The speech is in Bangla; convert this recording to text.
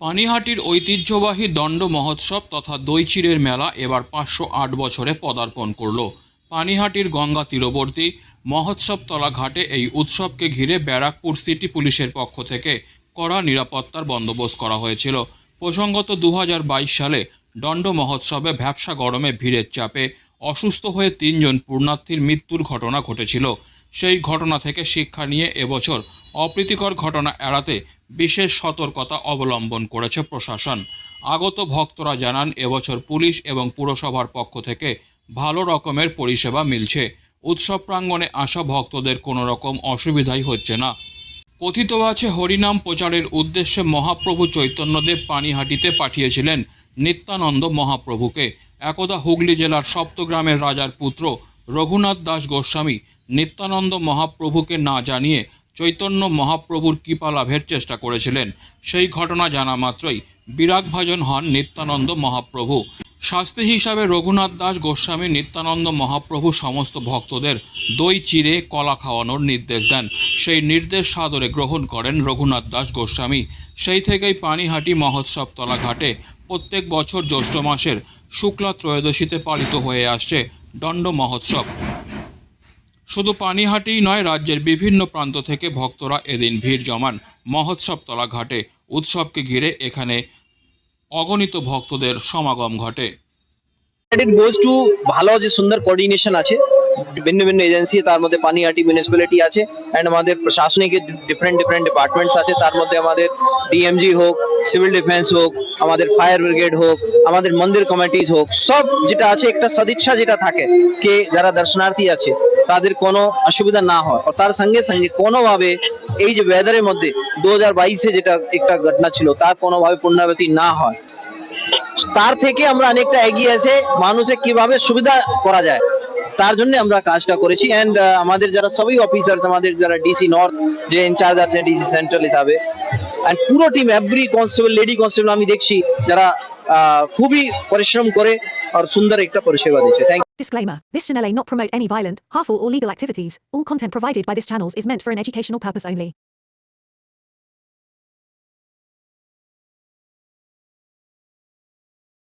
পানিহাটির ঐতিহ্যবাহী দণ্ড মহোৎসব তথা দইচিরের মেলা এবার পাঁচশো আট বছরে পদার্পণ করল। পানিহাটির গঙ্গা তীরবর্তী মহোৎসবতলা ঘাটে এই উৎসবকে ঘিরে ব্যারাকপুর সিটি পুলিশের পক্ষ থেকে কড়া নিরাপত্তার বন্দোবস্ত করা হয়েছিল। প্রসঙ্গত দু হাজার বাইশ সালে দণ্ড মহোৎসবে ভ্যাবসা গরমে ভিড়ের চাপে অসুস্থ হয়ে তিনজন পূর্ণার্থীর মৃত্যুর ঘটনা ঘটেছিল। সেই ঘটনা থেকে শিক্ষা নিয়ে এবছর অপ্রীতিকর ঘটনা এড়াতে বিশেষ সতর্কতা অবলম্বন করেছে প্রশাসন। আগত ভক্তরা জানান, এবছর পুলিশ এবং পুরসভার পক্ষ থেকে ভালো রকমের পরিষেবা মিলছে। উৎসব প্রাঙ্গণে আসা ভক্তদের কোনো রকম অসুবিধাই হচ্ছে না। কথিত আছে, হরিনাম প্রচারের উদ্দেশ্যে মহাপ্রভু চৈতন্যদেব পানিহাটিতে পাঠিয়েছিলেন নিত্যানন্দ মহাপ্রভুকে। একদা হুগলি জেলার সপ্তগ্রামের রাজার পুত্র রঘুনাথ দাস গোস্বামী নিত্যানন্দ মহাপ্রভুকে না জানিয়ে চৈতন্য মহাপ্রভুর কৃপা লাভের চেষ্টা করেছিলেন। সেই ঘটনা জানা মাত্রই বিরাগভাজন হন নিত্যানন্দ মহাপ্রভু। শাস্তি হিসাবে রঘুনাথ দাস গোস্বামী নিত্যানন্দ মহাপ্রভু সমস্ত ভক্তদের দই চিড়ে কলা খাওয়ানোর নির্দেশ দেন। সেই নির্দেশ সাদরে গ্রহণ করেন রঘুনাথ দাস গোস্বামী। সেই থেকেই পানিহাটি মহোৎসব তলা ঘাটে প্রত্যেক বছর জ্যৈষ্ঠ মাসের শুক্লা ত্রয়োদশীতে পালিত হয়ে আসছে দণ্ড মহোৎসব। শুধু পানিহাটেই নয়, রাজ্যের বিভিন্ন প্রান্ত থেকে ভক্তরা এদিন ভিড় জমান মহোৎসব তলা ঘাটে। উৎসবকে ঘিরে এখানে অগণিত ভক্তদের সমাগম ঘটে। ভালো যে সুন্দর কোঅর্ডিনেশন আছে। ভিন্ন ভিন্ন এজেন্সি তার মধ্যে পানিহাটি মিউনিসিপ্যালিটি আছে অ্যান্ড আমাদের প্রশাসনিক ডিফারেন্ট ডিফারেন্ট ডিপার্টমেন্টস আছে। তার মধ্যে আমাদের ডিএমজি হোক সিভিল ডিফেন্স হোক, আমাদের ফায়ার ব্রিগেড হোক, আমাদের মন্দির কমিটিজ হোক, সব যেটা আছে একটা সদিচ্ছা যেটা থাকে কে যারা দর্শনার্থী আছে, তাদের কোনো অসুবিধা না হয়। আর তার সঙ্গে সঙ্গে কোনোভাবে এই যে ওয়েদারের মধ্যে দু হাজার বাইশে যেটা একটা ঘটনা ছিল, তার কোনোভাবে পুনরাবৃত্তি না হয়। তার থেকে আমরা অনেকটা এগিয়ে এসে মানুষের কীভাবে সুবিধা করা যায় তার জন্য আমরা কাজটা করেছি এন্ড আমাদের যারা সবই অফিসার্স আমাদের যারা ডিসি নর্থ যে ইনচার্জ আছে ডিসি সেন্ট্রাল হিসাবে এন্ড পুরো team every constable lady constable আমি দেখছি যারা খুবই পরিশ্রম করে আর সুন্দর একটা পরিষেবা দিচ্ছে thank Disclaimer This channel may not promote any violent, harmful, or legal activities. All content provided by this channel is meant for an educational purpose only.